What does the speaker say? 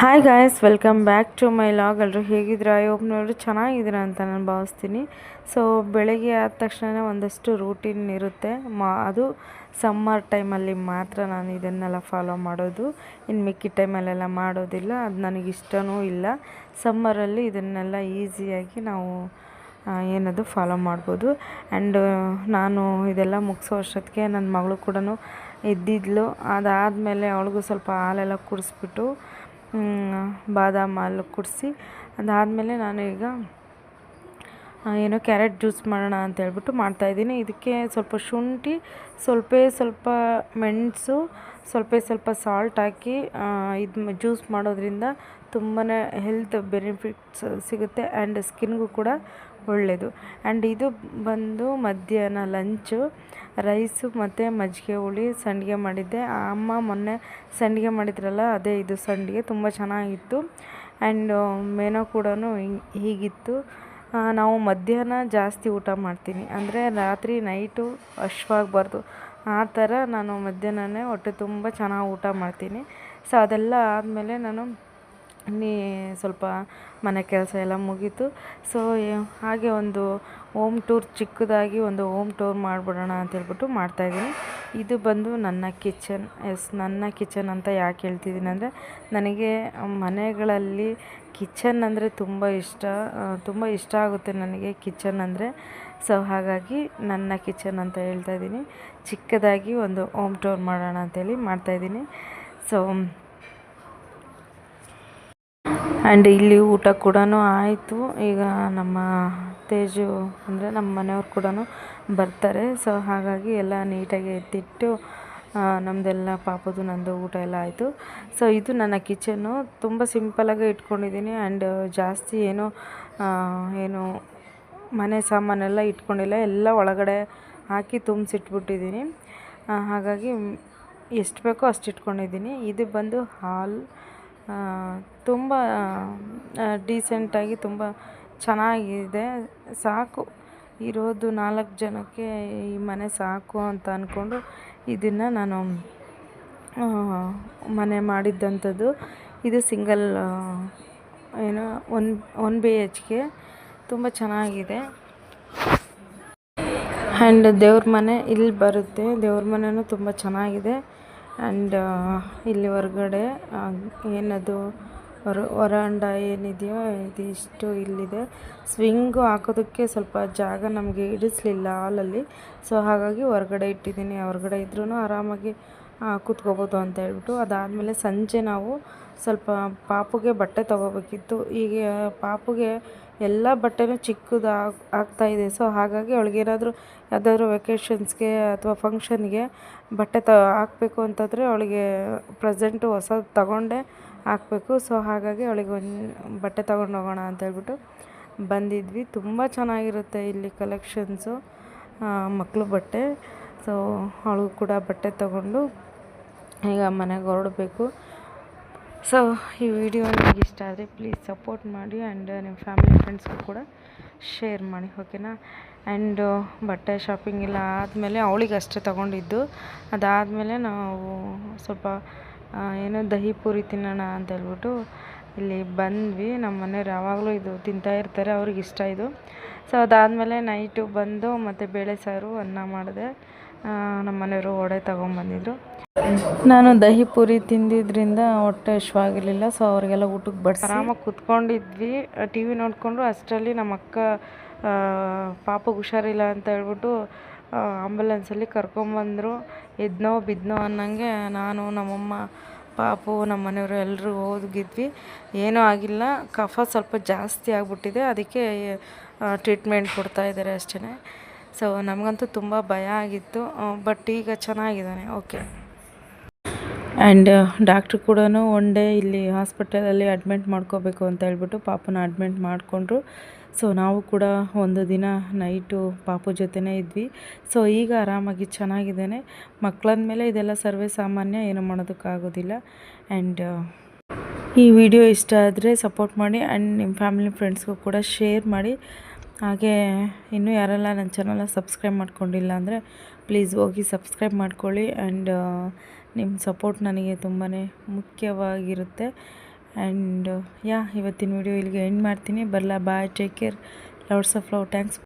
Hi guys welcome back to my log ಎಲ್ಲರೂ ಹೇಗಿದ್ದೀರಾ? ನೋಡ್ರಿ ಚೆನ್ನಾಗಿದ್ದೀರಾ ಅಂತ ನಾನು ಭಾವಿಸ್ತೀನಿ. ಸೊ ಬೆಳಗ್ಗೆ ಆದ ತಕ್ಷಣ ಒಂದಷ್ಟು ರೂಟೀನ್ ಇರುತ್ತೆ. ಮಾ, ಅದು ಸಮ್ಮರ್ ಟೈಮಲ್ಲಿ ಮಾತ್ರ ನಾನು ಇದನ್ನೆಲ್ಲ ಫಾಲೋ ಮಾಡೋದು. ಇನ್ನು ಮಿಕ್ಕಿ ಟೈಮಲ್ಲೆಲ್ಲ ಮಾಡೋದಿಲ್ಲ. ಅದು ನನಗಿಷ್ಟವೂ ಇಲ್ಲ. ಸಮ್ಮರಲ್ಲಿ ಇದನ್ನೆಲ್ಲ ಈಸಿಯಾಗಿ ನಾವು ಏನದು ಫಾಲೋ ಮಾಡ್ಬೋದು. ಆ್ಯಂಡ್ ನಾನು ಇದೆಲ್ಲ ಮುಗಿಸೋ ವರ್ಷಕ್ಕೆ ನನ್ನ ಮಗಳು ಕೂಡ ಎದ್ದಿದ್ಲು ಅದಾದಮೇಲೆ ಅವಳಿಗೂ ಸ್ವಲ್ಪ ಹಾಲೆಲ್ಲ ಕುಡಿಸ್ಬಿಟ್ಟು ಬಾದಾಮ್ ಹಾಲು ಕುಡಿಸಿ, ಅದಾದಮೇಲೆ ನಾನು ಈಗ ಏನು ಕ್ಯಾರೆಟ್ ಜ್ಯೂಸ್ ಮಾಡೋಣ ಅಂತ ಹೇಳ್ಬಿಟ್ಟು ಮಾಡ್ತಾಯಿದ್ದೀನಿ ಇದಕ್ಕೆ ಸ್ವಲ್ಪ ಶುಂಠಿ, ಸ್ವಲ್ಪ ಸ್ವಲ್ಪ ಮೆಣಸು, ಸ್ವಲ್ಪ ಸ್ವಲ್ಪ ಸಾಲ್ಟ್ ಹಾಕಿ ಇದು ಜ್ಯೂಸ್ ಮಾಡೋದ್ರಿಂದ ತುಂಬಾ ಹೆಲ್ತ್ ಬೆನಿಫಿಟ್ಸ್ ಸಿಗುತ್ತೆ ಆ್ಯಂಡ್ ಸ್ಕಿನ್ಗೂ ಕೂಡ ಒಳ್ಳೆಯದು ಆ್ಯಂಡ್ ಇದು ಬಂದು ಮಧ್ಯಾಹ್ನ ಲಂಚು ರೈಸು ಮತ್ತು ಮಜ್ಜಿಗೆ ಹುಳಿ ಸಂಡಿಗೆ ಮಾಡಿದ್ದೆ. ಅಮ್ಮ ಮೊನ್ನೆ ಸಂಡಿಗೆ ಮಾಡಿದ್ರಲ್ಲ, ಅದೇ ಇದು ಸಂಡಿಗೆ, ತುಂಬ ಚೆನ್ನಾಗಿತ್ತು. ಆ್ಯಂಡ್ ಮೇನೋ ಕೂಡ ಹೀಗಿತ್ತು. ನಾವು ಮಧ್ಯಾಹ್ನ ಜಾಸ್ತಿ ಊಟ ಮಾಡ್ತೀನಿ. ಅಂದರೆ ರಾತ್ರಿ ನೈಟು ಅಶ್ವಾಗಬಾರ್ದು. ಆ ಥರ ನಾನು ಮಧ್ಯಾಹ್ನನೇ ಹೊಟ್ಟೆ ತುಂಬ ಚೆನ್ನಾಗಿ ಊಟ ಮಾಡ್ತೀನಿ. ಸೊ ಅದೆಲ್ಲ ಆದಮೇಲೆ ನಾನು ನೀ ಸ್ವಲ್ಪ ಮನೆ ಕೆಲಸ ಎಲ್ಲ ಮುಗೀತು. ಸೊ ಹಾಗೆ ಒಂದು ಹೋಮ್ ಟೂರ್ ಚಿಕ್ಕದಾಗಿ ಒಂದು ಹೋಮ್ ಟೂರ್ ಮಾಡಿಬಿಡೋಣ ಅಂತ ಹೇಳ್ಬಿಟ್ಟು ಮಾಡ್ತಾಯಿದ್ದೀನಿ ಇದು ಬಂದು ನನ್ನ ಕಿಚನ್. ಎಸ್, ನನ್ನ ಕಿಚನ್ ಅಂತ ಯಾಕೆ ಹೇಳ್ತಿದ್ದೀನಿ ಅಂದರೆ, ನನಗೆ ಮನೆಗಳಲ್ಲಿ ಕಿಚನ್ ಅಂದರೆ ತುಂಬ ಇಷ್ಟ. ತುಂಬ ಇಷ್ಟ ಆಗುತ್ತೆ ನನಗೆ ಕಿಚನ್ ಅಂದರೆ. ಸೊ ಹಾಗಾಗಿ ನನ್ನ ಕಿಚನ್ ಅಂತ ಹೇಳ್ತಾ ಇದ್ದೀನಿ. ಚಿಕ್ಕದಾಗಿ ಒಂದು ಹೋಮ್ ಟೂರ್ ಮಾಡೋಣ ಅಂತೇಳಿ ಮಾಡ್ತಾಯಿದ್ದೀನಿ ಸೊ ಆ್ಯಂಡ್ ಇಲ್ಲಿ ಊಟ ಕೂಡ ಆಯಿತು. ಈಗ ನಮ್ಮ ತೇಜು ಅಂದರೆ ನಮ್ಮ ಮನೆಯವ್ರು ಕೂಡ ಬರ್ತಾರೆ. ಸೊ ಹಾಗಾಗಿ ಎಲ್ಲ ನೀಟಾಗಿ ಎತ್ತಿಟ್ಟು ನಮ್ಮದೆಲ್ಲ ಪಾಪದು ನಂದು ಊಟ ಎಲ್ಲ ಆಯಿತು. ಸೊ ಇದು ನನ್ನ ಕಿಚನ್ನು ತುಂಬ ಸಿಂಪಲಾಗಿ ಇಟ್ಕೊಂಡಿದ್ದೀನಿ. ಆ್ಯಂಡ್ ಜಾಸ್ತಿ ಏನು ಏನು ಮನೆ ಸಾಮಾನೆಲ್ಲ ಇಟ್ಕೊಂಡಿಲ್ಲ. ಎಲ್ಲ ಒಳಗಡೆ ಹಾಕಿ ತುಂಬಿಸಿಟ್ಬಿಟ್ಟಿದ್ದೀನಿ. ಹಾಗಾಗಿ ಎಷ್ಟು ಬೇಕೋ ಅಷ್ಟು ಇಟ್ಕೊಂಡಿದ್ದೀನಿ. ಇದು ಬಂದು ಹಾಲ್. ತುಂಬ ಡೀಸೆಂಟಾಗಿ ತುಂಬ ಚೆನ್ನಾಗಿದೆ. ಸಾಕು. ಇರೋದು ನಾಲ್ಕು ಜನಕ್ಕೆ ಈ ಮನೆ ಸಾಕು ಅಂತ ಅಂದ್ಕೊಂಡು ಇದನ್ನು ನಾನು ಮನೆ ಮಾಡಿದ್ದಂಥದ್ದು. ಇದು ಸಿಂಗಲ್ ಏನು, one one B H K. ತುಂಬ ಚೆನ್ನಾಗಿದೆ. ಆ್ಯಂಡ್ ದೇವ್ರ ಮನೆ ಇಲ್ಲಿ ಬರುತ್ತೆ. ದೇವ್ರ ಮನೆಯೂ ತುಂಬ ಚೆನ್ನಾಗಿದೆ. ಆ್ಯಂಡ್ ಇಲ್ಲಿ ಹೊರಗಡೆ ಏನದು ಹೊರಾಂಡ ಏನಿದೆಯೋ, ಇದಿಷ್ಟು ಇಲ್ಲಿದೆ. ಸ್ವಿಂಗು ಹಾಕೋದಕ್ಕೆ ಸ್ವಲ್ಪ ಜಾಗ ನಮಗೆ ಇಡಿಸ್ಲಿಲ್ಲ ಹಾಲಲ್ಲಿ. ಸೊ ಹಾಗಾಗಿ ಹೊರಗಡೆ ಇಟ್ಟಿದ್ದೀನಿ. ಹೊರಗಡೆ ಇದ್ರೂ ಆರಾಮಾಗಿ ಕೂತ್ಕೋಬೋದು ಅಂತ ಹೇಳ್ಬಿಟ್ಟು, ಅದಾದಮೇಲೆ ಸಂಜೆ ನಾವು ಸ್ವಲ್ಪ ಪಾಪುಗೆ ಬಟ್ಟೆ ತಗೋಬೇಕಿತ್ತು. ಈಗ ಪಾಪುಗೆ ಎಲ್ಲ ಬಟ್ಟೆನೂ ಚಿಕ್ಕದು ಆಗ್ತಾಯಿದೆ ಸೊ ಹಾಗಾಗಿ ಅವಳಿಗೇನಾದರೂ ಯಾವುದಾದ್ರೂ ವೆಕೇಷನ್ಸ್ಗೆ ಅಥವಾ ಫಂಕ್ಷನ್ಗೆ ಬಟ್ಟೆ ತ, ಹಾಕಬೇಕು ಅಂತಂದರೆ ಅವಳಿಗೆ ಪ್ರೆಸೆಂಟು ಹೊಸದು ತಗೊಂಡೆ ಹಾಕಬೇಕು. ಸೊ ಹಾಗಾಗಿ ಅವಳಿಗೆ ಒಂದು ಬಟ್ಟೆ ತೊಗೊಂಡು ಹೋಗೋಣ ಅಂತ ಹೇಳ್ಬಿಟ್ಟು ಬಂದಿದ್ವಿ. ತುಂಬ ಚೆನ್ನಾಗಿರುತ್ತೆ ಇಲ್ಲಿ ಕಲೆಕ್ಷನ್ಸು ಮಕ್ಕಳು ಬಟ್ಟೆ. ಸೊ ಅವಳು ಕೂಡ ಬಟ್ಟೆ ತಗೊಂಡು ಈಗ ಮನೆಗೆ ಹೊರಡಬೇಕು. ಸೊ ಈ ವಿಡಿಯೋ ನಿಮಗೆ ಇಷ್ಟ ಆದರೆ ಪ್ಲೀಸ್ ಸಪೋರ್ಟ್ ಮಾಡಿ ಆ್ಯಂಡ್ ನಿಮ್ಮ ಫ್ಯಾಮಿಲಿ ಫ್ರೆಂಡ್ಸ್ಗೂ ಕೂಡ ಶೇರ್ ಮಾಡಿ ಓಕೆನಾ ಆ್ಯಂಡ್ ಬಟ್ಟೆ ಶಾಪಿಂಗ್ ಎಲ್ಲ ಆದಮೇಲೆ ಅವಳಿಗೆ ಅಷ್ಟೇ ತಗೊಂಡಿದ್ದು. ಅದಾದಮೇಲೆ ನಾವು ಸ್ವಲ್ಪ ಏನೋ ದಹಿ ಪೂರಿ ತಿನ್ನೋಣ ಅಂತ ಹೇಳ್ಬಿಟ್ಟು ಇಲ್ಲಿ ಬಂದ್ವಿ. ನಮ್ಮ ಮನೆಯವ್ರು ಯಾವಾಗಲೂ ಇದು ತಿಂತಾ ಇರ್ತಾರೆ, ಅವ್ರಿಗೆ ಇಷ್ಟ ಇದು. ಸೊ ಅದಾದಮೇಲೆ ನೈಟು ಬಂದು ಮತ್ತು ಬೇಳೆ ಸಾರು, ಅನ್ನ ಮಾಡಿದೆ. ನಮ್ಮ ಮನೆಯವರು ವಡೆ ತಗೊಂಬಂದಿದ್ರು. ನಾನು ದಹಿ ಪೂರಿ ತಿಂದಿದ್ರಿಂದ ಹೊಟ್ಟೆ ಹಶ್ವಾಗಿರಲಿಲ್ಲ ಸೊ ಅವರಿಗೆಲ್ಲ ಊಟಕ್ಕೆ ಬಡಿಸಿ. ಆರಾಮಾಗಿ ಕುತ್ಕೊಂಡಿದ್ವಿ. ಟಿ ವಿ ನೋಡಿಕೊಂಡು ಅಷ್ಟರಲ್ಲಿ ನಮ್ಮ ಅಕ್ಕ ಪಾಪ ಪಾಪಗೆ ಹುಷಾರಿಲ್ಲ ಅಂತ ಹೇಳ್ಬಿಟ್ಟು ಆಂಬುಲೆನ್ಸಲ್ಲಿ ಕರ್ಕೊಂಬಂದರು. ಎದ್ನೋ ಬಿದ್ನೋ ಅನ್ನಂಗೆ ನಾನು, ನಮ್ಮಮ್ಮ, ಪಾಪು, ನಮ್ಮ ಮನೆಯವರು ಎಲ್ಲರೂ ಹೋಗಿದ್ವಿ. ಏನೂ ಆಗಿಲ್ಲ. ಕಫ ಸ್ವಲ್ಪ ಜಾಸ್ತಿ ಆಗಿಬಿಟ್ಟಿದೆ. ಅದಕ್ಕೆ ಟ್ರೀಟ್ಮೆಂಟ್ ಕೊಡ್ತಾ ಇದ್ದಾರೆ ಅಷ್ಟೇ ಸೊ ನಮಗಂತೂ ತುಂಬ ಭಯ ಆಗಿತ್ತು. ಬಟ್ ಈಗ ಚೆನ್ನಾಗಿದ್ದಾನೆ. ಓಕೆ ಆ್ಯಂಡ್ ಡಾಕ್ಟ್ರು ಕೂಡ ಒನ್ ಡೇ ಇಲ್ಲಿ ಹಾಸ್ಪಿಟಲಲ್ಲಿ ಅಡ್ಮಿಟ್ ಮಾಡ್ಕೋಬೇಕು ಅಂತ ಹೇಳ್ಬಿಟ್ಟು ಪಾಪನ ಅಡ್ಮಿಟ್ ಮಾಡಿಕೊಂಡ್ರು. ಸೊ ನಾವು ಕೂಡ ಒಂದು ದಿನ ನೈಟು ಪಾಪು ಜೊತೆನೇ ಇದ್ವಿ. ಸೊ ಈಗ ಆರಾಮಾಗಿ ಚೆನ್ನಾಗಿದ್ದಾನೆ. ಮಕ್ಕಳಂದಮೇಲೆ ಇದೆಲ್ಲ ಸರ್ವೇ ಸಾಮಾನ್ಯ, ಏನು ಮಾಡೋದಕ್ಕಾಗೋದಿಲ್ಲ. ಆ್ಯಂಡ್ ಈ ವಿಡಿಯೋ ಇಷ್ಟ ಆದರೆ ಸಪೋರ್ಟ್ ಮಾಡಿ. ಆ್ಯಂಡ್ ನಿಮ್ಮ ಫ್ಯಾಮಿಲಿ ಫ್ರೆಂಡ್ಸ್ಗೂ ಕೂಡ ಶೇರ್ ಮಾಡಿ. ಹಾಗೆ ಇನ್ನೂ ಯಾರೆಲ್ಲ ನನ್ನ ಚಾನಲ್ನ ಸಬ್ಸ್ಕ್ರೈಬ್ ಮಾಡ್ಕೊಂಡಿಲ್ಲ ಅಂದರೆ ಪ್ಲೀಸ್ ಹೋಗಿ ಸಬ್ಸ್ಕ್ರೈಬ್ ಮಾಡ್ಕೊಳ್ಳಿ ಆ್ಯಂಡ್ ನಿಮ್ಮ ಸಪೋರ್ಟ್ ನನಗೆ ತುಂಬಾ ಮುಖ್ಯವಾಗಿರುತ್ತೆ. ಆ್ಯಂಡ್, ಯಾ, ಇವತ್ತಿನ ವಿಡಿಯೋ ಇಲ್ಲಿಗೆ ಎಂಡ್ ಮಾಡ್ತೀನಿ. ಬರಲ್ಲ bye, take care. Lots of love, thanks.